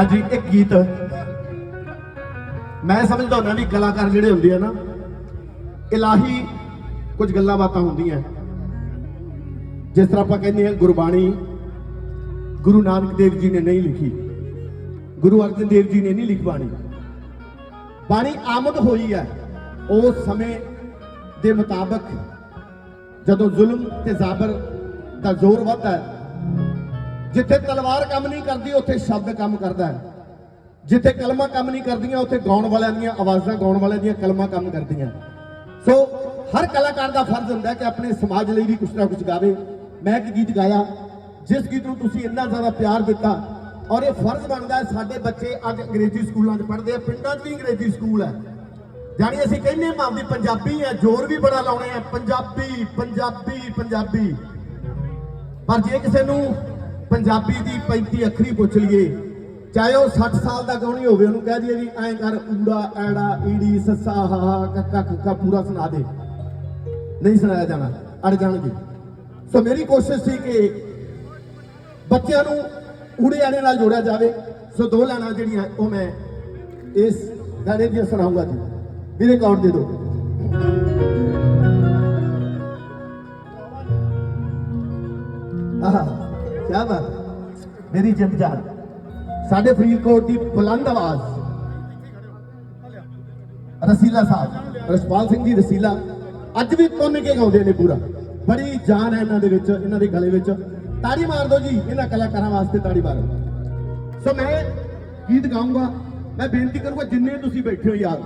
ਹਾਂਜੀ, ਇੱਕ ਗੀਤ। ਮੈਂ ਸਮਝਦਾ ਹੁੰਦਾ ਵੀ ਕਲਾਕਾਰ ਜਿਹੜੇ ਹੁੰਦੇ ਆ ਨਾ, ਇਲਾਹੀ ਕੁਝ ਗੱਲਾਂ ਬਾਤਾਂ ਹੁੰਦੀਆਂ। ਜਿਸ ਤਰ੍ਹਾਂ ਆਪਾਂ ਕਹਿੰਦੇ ਆ ਗੁਰਬਾਣੀ ਗੁਰੂ ਨਾਨਕ ਦੇਵ ਜੀ ਨੇ ਨਹੀਂ ਲਿਖੀ। ਗੁਰੂ ਅਰਜਨ ਦੇਵ ਜੀ ਨੇ ਨਹੀਂ ਲਿਖੀ ਬਾਣੀ। ਬਾਣੀ ਆਮਦ ਹੋਈ ਹੈ। ਉਸ ਸਮੇਂ ਦੇ ਮੁਤਾਬਕ ਜਦੋਂ ਜ਼ੁਲਮ ਤੇ ਜ਼ਾਬਰ ਦਾ ਜ਼ੋਰ ਵੱਧਦਾ ਹੈ ਜਿੱਥੇ ਤਲਵਾਰ ਕੰਮ ਨਹੀਂ ਕਰਦੀ, ਉੱਥੇ ਸ਼ਬਦ ਕੰਮ ਕਰਦਾ ਹੈ। ਜਿੱਥੇ ਕਲਮਾਂ ਕੰਮ ਨਹੀਂ ਕਰਦੀਆਂ, ਉੱਥੇ ਗਾਉਣ ਵਾਲਿਆਂ ਦੀਆਂ ਆਵਾਜ਼ਾਂ, ਗਾਉਣ ਵਾਲਿਆਂ ਦੀਆਂ ਕਲਮਾਂ ਕੰਮ ਕਰਦੀਆਂ। ਸੋ ਹਰ ਕਲਾਕਾਰ ਦਾ ਫਰਜ਼ ਹੁੰਦਾ ਕਿ ਆਪਣੇ ਸਮਾਜ ਲਈ ਵੀ ਕੁਝ ਨਾ ਕੁਝ ਗਾਵੇ। ਮੈਂ ਇੱਕ ਗੀਤ ਗਾਇਆ, ਜਿਸ ਗੀਤ ਨੂੰ ਤੁਸੀਂ ਇੰਨਾ ਜ਼ਿਆਦਾ ਪਿਆਰ ਦਿੱਤਾ, ਔਰ ਇਹ ਫਰਜ਼ ਬਣਦਾ ਸਾਡੇ ਬੱਚੇ ਅੱਜ ਅੰਗਰੇਜ਼ੀ ਸਕੂਲਾਂ 'ਚ ਪੜ੍ਹਦੇ ਆ, ਪਿੰਡਾਂ 'ਚ ਵੀ ਅੰਗਰੇਜ਼ੀ ਸਕੂਲ ਹੈ। ਜਾਣੀ ਅਸੀਂ ਕਹਿੰਦੇ ਹਾਂ ਮਾਂ ਪੰਜਾਬੀ ਹੈ, ਜ਼ੋਰ ਵੀ ਬੜਾ ਲਾਉਣੇ ਆ, ਪੰਜਾਬੀ ਪੰਜਾਬੀ ਪੰਜਾਬੀ। ਪਰ ਜੇ ਕਿਸੇ ਨੂੰ ਪੰਜਾਬੀ ਦੀ 35 ਅੱਖਰੀ ਪੁੱਛ ਲਈਏ। ਚਾਹੇ ਉਹ 60 ਸਾਲ ਦਾ ਗਾਉਣੀ ਹੋਵੇ, ਉਹਨੂੰ ਕਹਿ ਦਈਏ ਵੀ ਐਂ ਕਰ, ਊੜਾ, ਐੜਾ, ਈੜੀ, ਸੱਸਾ, ਹਾ ਹਾ, ਕੱਕਾ, ਕੁੱਕਾ, ਪੂਰਾ ਸੁਣਾ ਦੇ। ਨਹੀਂ ਸੁਣਾਇਆ ਜਾਣਾ, ਅੜ ਜਾਣਗੇ। ਸੋ ਮੇਰੀ ਕੋਸ਼ਿਸ਼ ਸੀ ਕਿ ਬੱਚਿਆਂ ਨੂੰ ਊੜੇ, ਐੜੇ ਨਾਲ ਜੋੜਿਆ ਜਾਵੇ। ਸੋ ਦੋ ਲਾਣਾ ਜਿਹੜੀਆਂ, ਉਹ ਮੈਂ ਇਸ ਗਾਣੇ ਦੀਆਂ ਸੁਣਾਉਂਗਾ ਜੀ। ਵੀਰੇ ਕਾਊਂਟ ਦੇ ਦਿਓ ਆਹ। ਕੀ ਬਾਤ? ਮੇਰੀ ਜਿੰਦ ਜਾਨ। ਸਾਡੇ ਫਰੀਦਕੋਟ ਦੀ ਬੁਲੰਦ ਆਵਾਜ਼। ਰਸੀਲਾ ਸਾਹਿਬ, ਰਸ਼ਪਾਲ ਸਿੰਘ ਜੀ ਰਸੀਲਾ। ਅੱਜ ਵੀ ਤੁੰਨ ਕੇ ਗਾਉਂਦੇ ਨੇ ਪੂਰਾ। ਬੜੀ ਜਾਨ ਹੈ ਇਹਨਾਂ ਦੇ ਵਿੱਚ, ਇਹਨਾਂ ਦੇ ਗਲੇ ਵਿੱਚ। ਤਾੜੀ ਮਾਰ ਦਿਓ ਜੀ, ਇਹਨਾਂ ਕਲਾਕਾਰਾਂ ਵਾਸਤੇ ਤਾੜੀ ਮਾਰੋ। ਸੋ ਮੈਂ ਗੀਤ ਗਾਉਂਗਾ ਮੈਂ ਬੇਨਤੀ ਕਰੂੰਗਾ, ਜਿੰਨੇ ਤੁਸੀਂ ਬੈਠੇ ਹੋ ਯਾਰ,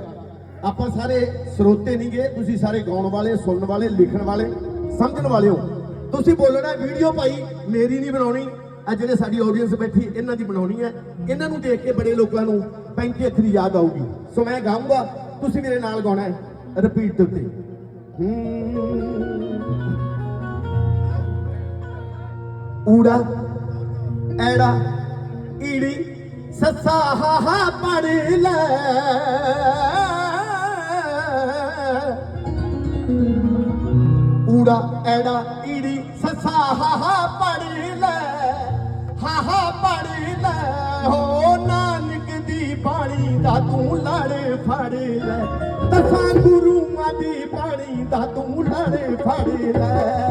ਆਪਾਂ ਸਾਰੇ ਸਰੋਤੇ ਨਹੀਂਗੇ। ਤੁਸੀਂ ਸਾਰੇ ਗਾਉਣ ਵਾਲੇ, ਸੁਣਨ ਵਾਲੇ, ਲਿਖਣ ਵਾਲੇ, ਸਮਝਣ ਵਾਲੇ ਹੋ। ਤੁਸੀਂ ਬੋਲਣਾ ਵੀਡੀਓ ਭਾਈ ਮੇਰੀ ਨਹੀਂ ਬਣਾਉਣੀ। ਆ ਜਿਹੜੇ ਸਾਡੀ ਆਡੀਅנס ਬੈਠੀ, ਇਹਨਾਂ ਦੀ ਬਣਾਉਣੀ ਹੈ। ਇਹਨਾਂ ਨੂੰ ਦੇਖ ਕੇ ਬੜੇ ਲੋਕਾਂ ਨੂੰ 35 ਅੱਖਰੀ ਯਾਦ ਆਊਗੀ। ਸੋ ਮੈਂ ਗਾਉਂਗਾ ਤੁਸੀਂ ਮੇਰੇ ਨਾਲ ਗਾਉਣਾ ਹੈ ਰਿਪੀਟ ਦੇ ਉੱਤੇ। ਊੜਾ, ਐੜਾ, ਈੜੀ, ਸੱਸਾ, ਹਾ ਹਾ, ਪੜ ਲੈ। ਊੜਾ, ਐੜਾ, ਈੜੀ ਸੱਸਾ ਹਾ ਹਾ ਪੜ ਲੈ, ਹਾ ਹਾ ਪੜ ਲੈ। ਹੋ ਨਾਨਕ ਦੀ ਬਾਣੀ ਦਾ ਤੂੰ ਲੜ ਫੜ ਲੈ। ਦਸਾਂ ਗੁਰੂਆਂ ਦੀ ਬਾਣੀ ਦਾ ਤੂੰ ਲੜ ਫੜ ਲੈ।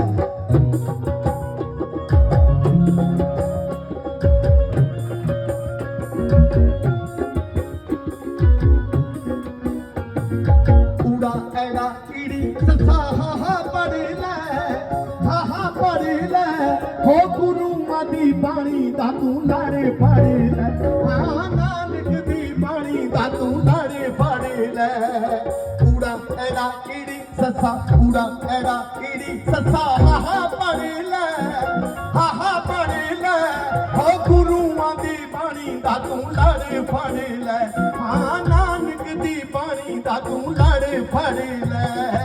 ਊੜਾ ਐੜਾ ਈੜੀ ਸੱਸਾ, ਹਾ ਹਾ ਪੜ ਲੈ। ਬਾਣੀ ਦਾ ਤੂੰ ਲਾੜੇ ਫੜ ਲੈ। ਹਾਂ ਨਾਨਕ ਦੀ ਬਾਣੀ ਦਾ ਤੂੰ ਲਾੜੇ ਫੜ ਲੈ। ਊੜਾ ਐੜਾ ਈੜੀ ਸੱਸਾ ਊੜਾ ਐੜਾ ਈੜੀ ਸੱਸਾ ਹਾ ਹਾ ਲੈ ਹਾ ਹਾ ਲੈ। ਹੋ ਗੁਰੂਆਂ ਦੀ ਬਾਣੀ ਦਾ ਤੂੰ ਲਾੜੇ ਫੜ ਲੈ। ਹਾਂ ਨਾਨਕ ਦੀ ਬਾਣੀ ਦਾ ਤੂੰ ਲੜ ਫੜ ਲੈ।